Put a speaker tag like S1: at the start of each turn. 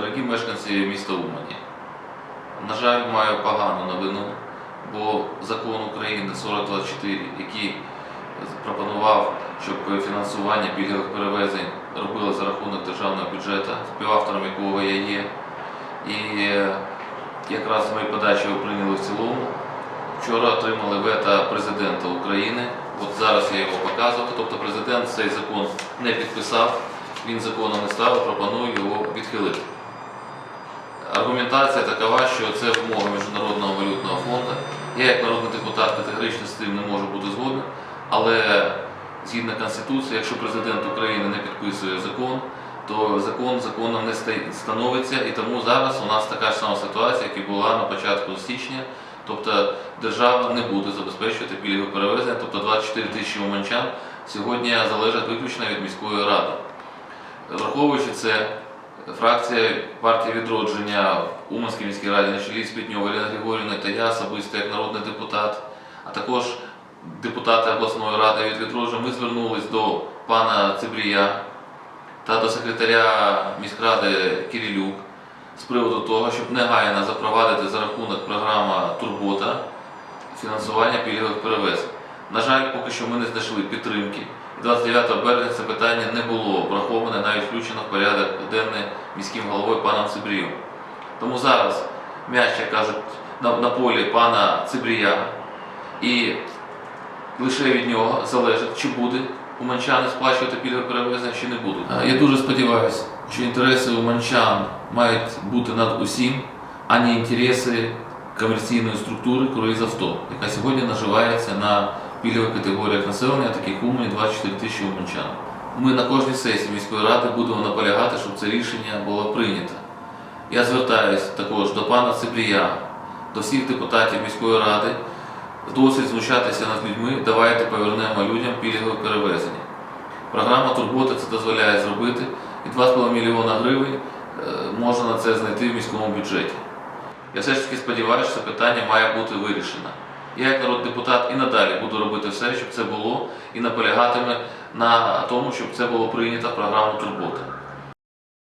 S1: Дорогі мешканці міста Умані, на жаль, маю погану новину, бо закон України 4024, який пропонував, щоб фінансування пільгових перевезень робило за рахунок державного бюджету, співавтором якого я є. І е, якраз ми подачі його прийняли в цілому. Вчора отримали вето президента України. От зараз я його показував. Тобто президент цей закон не підписав, він законом не став, пропонує його відхилити. Аргументація такова, що це вимога Міжнародного валютного фонду. Я, як народний депутат, категорично з цим не можу бути згодним, але згідно Конституції, якщо президент України не підписує закон, то закон законом не становиться, і тому зараз у нас така ж сама ситуація, як і була на початку січня. Тобто держава не буде забезпечувати пільгове перевезення, тобто 24 тисячі уманчан сьогодні залежать виключно від міської ради. Враховуючи це, фракція партії відродження в Уманській міській раді на чолі з Плітньовою Іриною Григорівною та я особисто як народний депутат, а також депутати обласної ради від відродження, ми звернулись до пана Цибрія та до секретаря міськради Кирилюк з приводу того, щоб негайно запровадити за рахунок програма Турбота фінансування пільгових перевезень. На жаль, поки що ми не знайшли підтримки. 29 березня це питання не було враховане, навіть включено в порядок денний міським головою паном Цибрієм. Тому зараз м'яч, як кажуть, на, на полі пана Цибрія, і лише від нього залежить, чи буде уманчани сплачувати пільгове перевезення, чи не будуть. Е, Я дуже сподіваюся, що інтереси уманчан мають бути над усім, а не інтереси комерційної структури «Круїзавто», яка сьогодні наживається на пільгових категоріях населення, таких Умані 24 тисячі уманчан. Ми на кожній сесії міської ради будемо наполягати, щоб це рішення було прийнято. Я звертаюся також до пана Цибрія, до всіх депутатів міської ради. Досить знущатися над людьми, давайте повернемо людям пільгове перевезення. Програма Турбота це дозволяє зробити, і 2,5 мільйона гривень е, можна на це знайти в міському бюджеті. Я все ж таки сподіваюся, що це питання має бути вирішено. Я, як народ депутат, і надалі буду робити все, щоб це було, і наполягатиме на тому, щоб це було прийнято програму Турбота.